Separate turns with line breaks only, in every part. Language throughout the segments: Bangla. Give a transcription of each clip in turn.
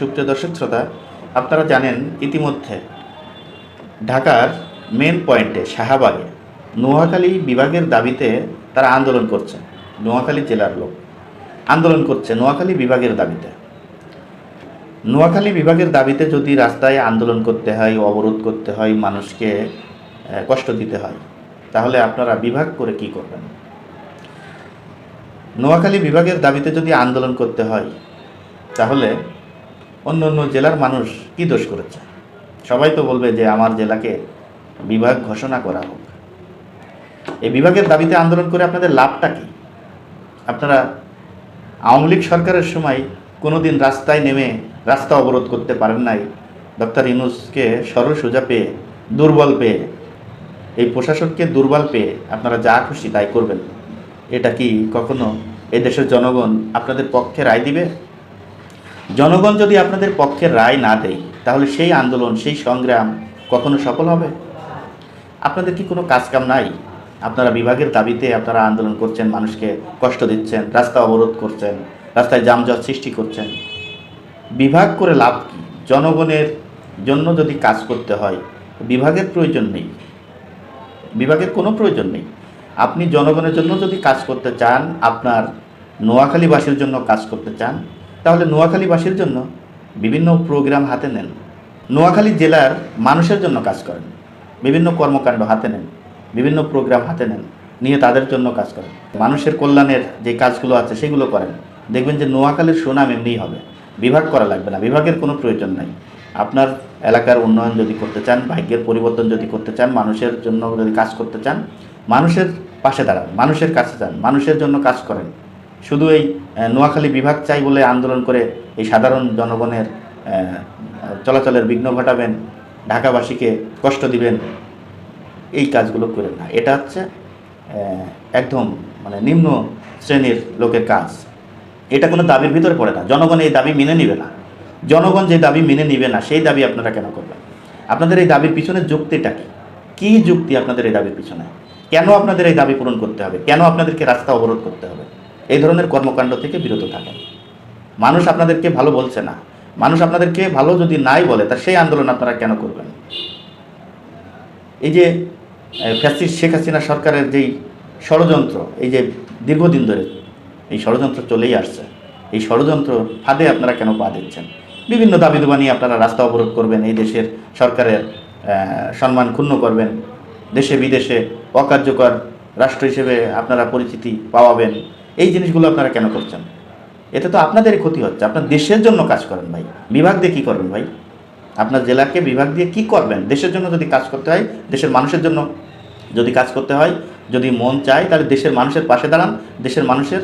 সুপ্রিয় দর্শক, শ্রোতা, আপনারা জানেন ইতিমধ্যে ঢাকার মেন পয়েন্টে শাহাবাগে নোয়াখালী বিভাগের দাবিতে তারা আন্দোলন করছে, নোয়াখালী জেলার লোক আন্দোলন করছে নোয়াখালী বিভাগের দাবিতে। নোয়াখালী বিভাগের দাবিতে যদি রাস্তায় আন্দোলন করতে হয়, অবরোধ করতে হয়, মানুষকে কষ্ট দিতে হয়, তাহলে আপনারা বিভাগ করে কি করবেন? নোয়াখালী বিভাগের দাবিতে যদি আন্দোলন করতে হয়, তাহলে অন্য অন্য জেলার মানুষ কি দোষ করেছে? সবাই তো বলবে যে আমার জেলাকে বিভাগ ঘোষণা করা হোক। এই বিভাগের দাবিতে আন্দোলন করে আপনাদের লাভটা কি? আপনারা আওয়ামী লীগ সরকারের সময় কোনোদিন রাস্তায় নেমে রাস্তা অবরোধ করতে পারেন নাই। ডক্টর ইনুসকে সরল সোজা পেয়ে, দুর্বল পেয়ে, এই প্রশাসনকে দুর্বল পেয়ে আপনারা যা খুশি তাই করবেন। এটা কি কখনো এই দেশের জনগণ আপনাদের পক্ষে রায় দিবে? জনগণ যদি আপনাদের পক্ষে রায় না দেয়, তাহলে সেই আন্দোলন, সেই সংগ্রাম কখনো সফল হবে? আপনাদের কি কোনো কাজকাম নাই? আপনারা বিভাগের দাবিতে আপনারা আন্দোলন করছেন, মানুষকে কষ্ট দিচ্ছেন, রাস্তা অবরোধ করছেন, রাস্তায় যানজট সৃষ্টি করছেন। বিভাগ করে লাভ কি? জনগণের জন্য যদি কাজ করতে হয়, বিভাগের প্রয়োজন নেই। বিভাগের কোনো প্রয়োজন নেই। আপনি জনগণের জন্য যদি কাজ করতে চান, আপনার নোয়াখালীবাসীর জন্য কাজ করতে চান তাহলে নোয়াখালীবাসীর জন্য বিভিন্ন প্রোগ্রাম হাতে নেন। নোয়াখালী জেলার মানুষের জন্য কাজ করেন। বিভিন্ন কর্মকাণ্ড হাতে নেন। বিভিন্ন প্রোগ্রাম হাতে নেন। নিয়ে তাদের জন্য কাজ করেন। মানুষের কল্যাণের যে কাজগুলো আছে সেগুলো করেন। দেখবেন যে নোয়াখালীর সুনাম এমনিই হবে। বিভাগ করা লাগবে না। বিভাগের কোনো প্রয়োজন নাই। আপনার এলাকার উন্নয়ন যদি করতে চান, ভাগ্যের পরিবর্তন যদি করতে চান, মানুষের জন্য যদি কাজ করতে চান, মানুষের পাশে দাঁড়ান, মানুষের কাছে যান, মানুষের জন্য কাজ করেন। শুধু এই নোয়াখালী বিভাগ চাই বলে আন্দোলন করে এই সাধারণ জনগণের চলাচলের বিঘ্ন ঘটাবেন, ঢাকাবাসীকে কষ্ট দিবেন, এই কাজগুলো করেন না। এটা হচ্ছে একদম মানে নিম্ন শ্রেণির লোকের কাজ। এটা কোনো দাবির ভিতরে পড়ে না। জনগণ এই দাবি মেনে নিবে না। জনগণ যে দাবি মেনে নিবে না, সেই দাবি আপনারা কেন করবেন? আপনাদের এই দাবির পিছনে যুক্তিটা কি? কী যুক্তি আপনাদের এই দাবির পিছনে? কেন আপনাদের এই দাবি পূরণ করতে হবে? কেন আপনাদেরকে রাস্তা অবরোধ করতে হবে? এই ধরনের কর্মকাণ্ড থেকে বিরত থাকেন। মানুষ আপনাদেরকে ভালো বলছে না। মানুষ আপনাদেরকে ভালো যদি নাই বলে, তা সেই আন্দোলন আপনারা কেন করবেন? এই যে ফ্যাসিস্ট শেখ হাসিনা সরকারের যেই ষড়যন্ত্র, এই যে দীর্ঘদিন ধরে এই ষড়যন্ত্র চলেই আসছে, এই ষড়যন্ত্র ফাঁদে আপনারা কেন পা দিচ্ছেন? বিভিন্ন দাবি দাবা আপনারা রাস্তা অবরোধ করবেন, এই দেশের সরকারের সম্মান ক্ষুণ্ণ করবেন দেশে বিদেশে অকার্যকর রাষ্ট্র হিসেবে আপনারা পরিচিতি পাওয়াবেন এই জিনিসগুলো আপনারা কেন করছেন? এতে তো আপনাদেরই ক্ষতি হচ্ছে। আপনার দেশের জন্য কাজ করেন ভাই। বিভাগ দিয়ে কী করবেন ভাই? আপনার জেলাকে বিভাগ দিয়ে কি করবেন? দেশের জন্য যদি কাজ করতে হয়, দেশের মানুষের জন্য যদি কাজ করতে হয়, যদি মন চায়, তাহলে দেশের মানুষের পাশে দাঁড়ান। দেশের মানুষের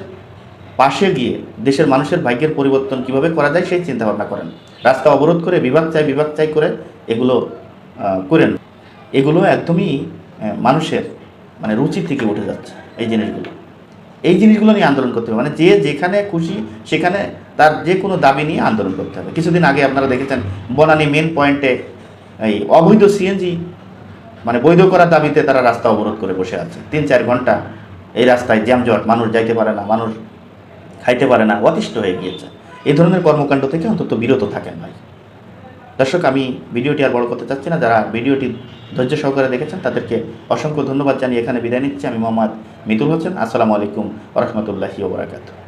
পাশে গিয়ে দেশের মানুষের ভাগ্যের পরিবর্তন কীভাবে করা যায়, সেই চিন্তা ভাবনা করেন। রাস্তা অবরোধ করে, বিভাগ চাই বিভাগ চাই করে এগুলো করেন। এগুলো একদমই মানুষের মানে রুচি থেকে উঠে যাচ্ছে, এই জিনিসগুলো। এই জিনিসগুলো নিয়ে আন্দোলন করতে হবে। মানে যে যেখানে খুশি সেখানে তার যে কোনো দাবি নিয়ে আন্দোলন করতে হবে। কিছুদিন আগে আপনারা দেখেছেন বনানী মেন পয়েন্টে এই অবৈধ সিএনজি মানে বৈধ করার দাবিতে তারা রাস্তা অবরোধ করে বসে আছে। তিন চার ঘণ্টা এই রাস্তায় জ্যামজট, মানুষ যাইতে পারে না, মানুষ খাইতে পারে না, অতিষ্ঠ হয়ে গিয়েছে। এই ধরনের কর্মকাণ্ড থেকে অন্তত বিরত থাকেন ভাই। দর্শক, আমি ভিডিওটি আর বড় করতে চাচ্ছি না। যারা ভিডিওটি ধৈর্য সহকারে দেখেছেন, তাদেরকে অসংখ্য ধন্যবাদ জানিয়ে এখানে বিদায় নিচ্ছি। আমি মোহাম্মদ মিতুল হোসেন। আসসালামু আলাইকুম রহমতুল্লাহি ওবরাকাতু